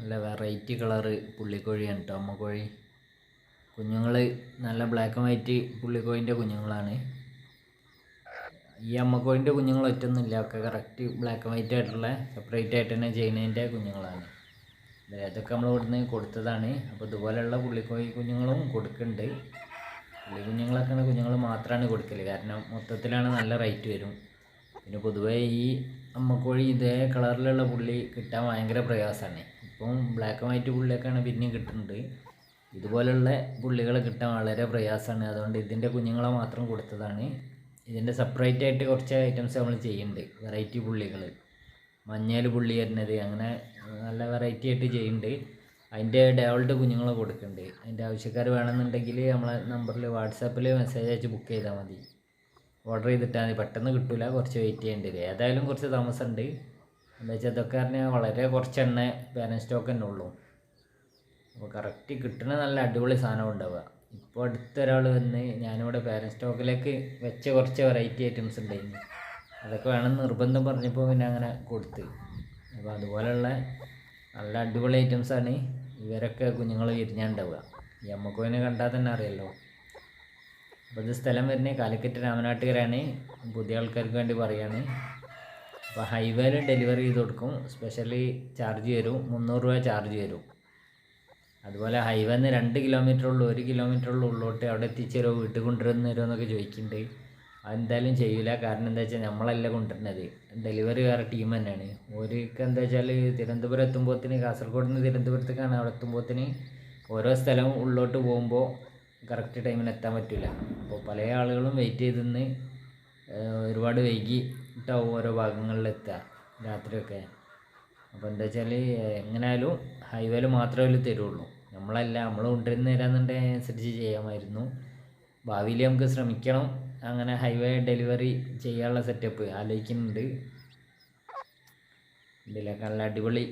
നല്ല variety colour പുള്ളിക്കോഴിയാണ് കേട്ടോ അമ്മക്കോഴി. കുഞ്ഞുങ്ങൾ നല്ല ബ്ലാക്ക് ആൻഡ് വൈറ്റ് പുള്ളിക്കോഴിന്റെ കുഞ്ഞുങ്ങളാണ്. ഈ അമ്മക്കോഴിന്റെ കുഞ്ഞുങ്ങൾ ഒറ്റൊന്നുമില്ല ഒക്കെ കറക്റ്റ് ബ്ലാക്ക് ആൻഡ് വൈറ്റ് ആയിട്ടുള്ള സെപ്പറേറ്റ് ആയിട്ട് തന്നെ ചെയ്യുന്നതിന്റെ കുഞ്ഞുങ്ങളാണ്. അതൊക്കെ നമ്മൾ ഇവിടുന്ന് കൊടുത്തതാണ്. അപ്പോൾ ഇതുപോലെയുള്ള പുള്ളിക്കോഴി കുഞ്ഞുങ്ങളും കൊടുക്കുന്നുണ്ട്. പുള്ളി കുഞ്ഞുങ്ങളൊക്കെയാണ് കുഞ്ഞുങ്ങൾ മാത്രമാണ് കൊടുക്കൽ കാരണം മൊത്തത്തിലാണ് നല്ല റേറ്റ് വരും. പിന്നെ പൊതുവേ ഈ അമ്മക്കോഴി ഇതേ കളറിലുള്ള പുള്ളി കിട്ടാൻ ഭയങ്കര പ്രയാസമാണ്. ഇപ്പം ബ്ലാക്ക് ആൻഡ് വൈറ്റ് പുള്ളിയൊക്കെയാണ് പിന്നെയും കിട്ടുന്നുണ്ട് ഇതുപോലുള്ള പുള്ളികൾ കിട്ടാൻ വളരെ പ്രയാസമാണ്. അതുകൊണ്ട് ഇതിന്റെ കുഞ്ഞുങ്ങളെ മാത്രം കൊടുത്തതാണ്. ഇതിന്റെ സെപ്പറേറ്റ് ആയിട്ട് കുറച്ച് ഐറ്റംസ് നമ്മൾ ചെയ്യുന്നുണ്ട്. വെറൈറ്റി പുള്ളികൾ മഞ്ഞയിൽ പുള്ളി വരുന്നത്. അങ്ങനെ നല്ല വെറൈറ്റി ആയിട്ട് ചെയ്യുന്നുണ്ട്. അതിന്റെ ഡേവൾഡ് കുഞ്ഞുങ്ങൾ കൊടുക്കുന്നുണ്ട്. അതിന്റെ ആവശ്യക്കാർ വേണമെന്നുണ്ടെങ്കിൽ നമ്മളെ നമ്പറിൽ വാട്സാപ്പിൽ മെസ്സേജ് അയച്ച് ബുക്ക് ചെയ്താൽ മതി. ഓർഡർ ചെയ്തിട്ടാൽ മതി. പെട്ടെന്ന് കിട്ടില്ല കുറച്ച് വെയിറ്റ് ചെയ്യേണ്ടി വരും. ഏതായാലും കുറച്ച് താമസമുണ്ട്. എന്താ വെച്ചാൽ ഇതൊക്കെ പറഞ്ഞാൽ വളരെ കുറച്ച് എണ്ണ ബാലൻസ് സ്റ്റോക്ക് തന്നെ ഉള്ളൂ. അപ്പോൾ കറക്റ്റ് കിട്ടുന്ന നല്ല അടിപൊളി സാധനം ഉണ്ടാവുക. ഇപ്പോൾ അടുത്തൊരാൾ വന്ന് ഞാനിവിടെ ബാലൻസ് സ്റ്റോക്കിലേക്ക് വെച്ച കുറച്ച് വെറൈറ്റി ഐറ്റംസ് ഉണ്ടായിരുന്നു അതൊക്കെ വേണം നിർബന്ധം പറഞ്ഞപ്പോൾ പിന്നെ അങ്ങനെ കൊടുത്ത്. അപ്പോൾ അതുപോലെയുള്ള നല്ല അടിപൊളി ഐറ്റംസാണ് ഇവരൊക്കെ കുഞ്ഞുങ്ങൾ വിരിഞ്ഞാണ്ടാവുക. ഈ അമ്മക്കോയിനെ കണ്ടാൽ തന്നെ അറിയല്ലോ അപ്പോൾ ഇത് സ്ഥലം വരുന്നത് കാലിക്കറ്റ് രാമനാട്ടുകരാണ് പുതിയ ആൾക്കാർക്ക് വേണ്ടി പറയാണ്. അപ്പോൾ ഹൈവേയിൽ ഡെലിവറി ചെയ്ത് കൊടുക്കും. സ്പെഷ്യലി ചാർജ് വരും മുന്നൂറ് രൂപ ചാർജ് വരും അതുപോലെ ഹൈവേ നിന്ന് രണ്ട് കിലോമീറ്റർ ഉള്ളൂ. ഒരു കിലോമീറ്റർ ഉള്ളൂ ഉള്ളോട്ട് അവിടെ എത്തിച്ചേരോ വീട്ടിൽ കൊണ്ടുവരുന്ന തരുമോ എന്നൊക്കെ ചോദിക്കുന്നുണ്ട്. അതെന്തായാലും ചെയ്യില്ല കാരണം എന്താ വെച്ചാൽ നമ്മളല്ല കൊണ്ടുവരുന്നത്. ഡെലിവറി വേറെ ടീം തന്നെയാണ്. ഓർക്ക് എന്താ വെച്ചാൽ തിരുവനന്തപുരം എത്തുമ്പോഴത്തേന് കാസർഗോഡ് നിന്ന് തിരുവനന്തപുരത്തേക്കാണ് അവിടെ എത്തുമ്പോഴത്തേന് ഓരോ സ്ഥലവും ഉള്ളോട്ട് പോകുമ്പോൾ കറക്റ്റ് ടൈമിന് എത്താൻ പറ്റില്ല. അപ്പോൾ പല ആളുകളും വെയിറ്റ് ചെയ്ത് ഒരുപാട് ഒരുപാട് വൈകിട്ടാവും ഓരോ ഭാഗങ്ങളിലെത്തുക രാത്രിയൊക്കെ. അപ്പോൾ എന്താ വെച്ചാൽ എങ്ങനെയായാലും ഹൈവേയിൽ മാത്രമേ തരുള്ളൂ. നമ്മളല്ല നമ്മൾ കൊണ്ടുവരുന്ന തരാന്നുണ്ടെങ്കിൽ അനുസരിച്ച് ചെയ്യാമായിരുന്നു. ഭാവിയിൽ നമുക്ക് ശ്രമിക്കണം. അങ്ങനെ ഹൈവേ ഡെലിവറി ചെയ്യാനുള്ള സെറ്റപ്പ് ആലോചിക്കുന്നുണ്ട്. ഇതിലൊക്കെ നല്ല അടിപൊളി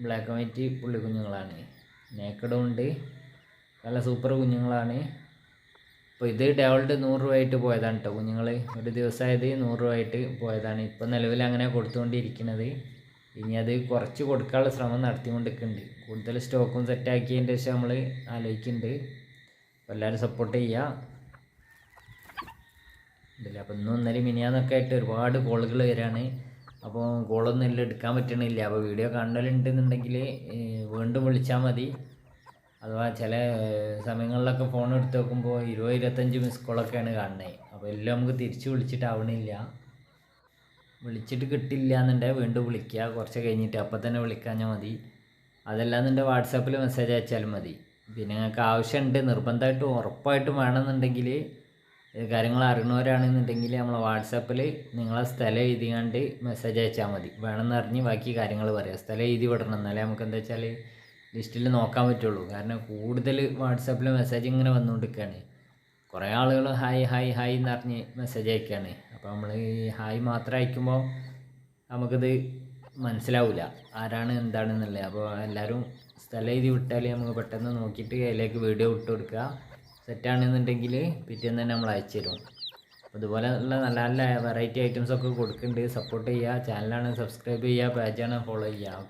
ബ്ലാക്ക് ആൻഡ് വൈറ്റ് പുള്ളി കുഞ്ഞുങ്ങളാണ്. നേക്കഡും ഉണ്ട്. നല്ല സൂപ്പർ കുഞ്ഞുങ്ങളാണ്. അപ്പോൾ ഇത് ഡേവൾഡ് നൂറ് രൂപയായിട്ട് പോയതാണ് കേട്ടോ കുഞ്ഞുങ്ങൾ ഒരു ദിവസമായത് നൂറ് രൂപയായിട്ട് പോയതാണ്. ഇപ്പോൾ നിലവിൽ അങ്ങനെ കൊടുത്തുകൊണ്ടിരിക്കുന്നത്. ഇനി അത് കുറച്ച് കൊടുക്കാനുള്ള ശ്രമം നടത്തിക്കൊണ്ടിരിക്കുന്നുണ്ട്. കൂടുതൽ സ്റ്റോക്കും സെറ്റാക്കിയതിന്റെ ശേഷം നമ്മൾ ആലോചിക്കുന്നുണ്ട്. അപ്പോൾ എല്ലാവരും സപ്പോർട്ട് ചെയ്യുക ഇതില്ല അപ്പോൾ ഇന്നും ഇന്നലെ മിനിയാന്നൊക്കെ ആയിട്ട് ഒരുപാട് കോളുകൾ വരികയാണ് അപ്പോൾ കോളൊന്നും എല്ലാം എടുക്കാൻ പറ്റണില്ല. അപ്പോൾ വീഡിയോ കാണലുണ്ടെന്നുണ്ടെങ്കിൽ വീണ്ടും വിളിച്ചാൽ മതി. അഥവാ ചില സമയങ്ങളിലൊക്കെ ഫോൺ എടുത്ത് നോക്കുമ്പോൾ ഇരുപത് ഇരുപത്തഞ്ച് മിസ് കോളൊക്കെയാണ് കാണുന്നത് അപ്പോൾ എല്ലാം നമുക്ക് തിരിച്ച് വിളിച്ചിട്ടാവണില്ല. വിളിച്ചിട്ട് കിട്ടില്ല എന്നുണ്ടെങ്കിൽ വീണ്ടും വിളിക്കുക കുറച്ച് കഴിഞ്ഞിട്ട് അപ്പം തന്നെ വിളിക്കാഞ്ഞാൽ മതി. അതല്ലാന്നുണ്ടെങ്കിൽ വാട്സാപ്പിൽ മെസ്സേജ് അയച്ചാലും മതി. പിന്നെ നിങ്ങൾക്ക് ആവശ്യമുണ്ട് നിർബന്ധമായിട്ടും ഉറപ്പായിട്ടും വേണമെന്നുണ്ടെങ്കിൽ കാര്യങ്ങൾ അറിയണവരാണെന്നുണ്ടെങ്കിൽ നമ്മൾ വാട്സാപ്പിൽ നിങ്ങളെ സ്ഥലം എഴുതിയാണ്ട് മെസ്സേജ് അയച്ചാൽ മതി. വേണമെന്ന് അറിഞ്ഞ് ബാക്കി കാര്യങ്ങൾ പറയാം. സ്ഥലം എഴുതി വിടണം. എന്നാലേ നമുക്ക് എന്താ വെച്ചാൽ ലിസ്റ്റിൽ നോക്കാൻ പറ്റുള്ളൂ. കാരണം കൂടുതൽ വാട്സാപ്പിൽ മെസ്സേജ് ഇങ്ങനെ വന്നുകൊണ്ടിരിക്കുകയാണ് കുറേ ആളുകൾ ഹായ് ഹായ് ഹായ് എന്ന് പറഞ്ഞ് മെസ്സേജ് അയക്കുകയാണ് അപ്പോൾ നമ്മൾ ഈ ഹായ് മാത്രം അയക്കുമ്പോൾ നമുക്കിത് മനസ്സിലാവില്ല ആരാണ് എന്താണെന്നുള്ളത്. അപ്പോൾ എല്ലാവരും സ്ഥലം എഴുതി വിട്ടാൽ നമുക്ക് പെട്ടെന്ന് നോക്കിയിട്ട് അതിലേക്ക് വീഡിയോ ഇട്ട് കൊടുക്കുക സെറ്റാണെന്നുണ്ടെങ്കിൽ പിറ്റേന്ന് തന്നെ നമ്മൾ അയച്ചു തരും. അതുപോലെ നല്ല നല്ല വെറൈറ്റി ഐറ്റംസ് ഒക്കെ കൊടുക്കുന്നുണ്ട്. സപ്പോർട്ട് ചെയ്യുക. ചാനലാണ് സബ്സ്ക്രൈബ് ചെയ്യുക പേജാണ് ഫോളോ ചെയ്യുക.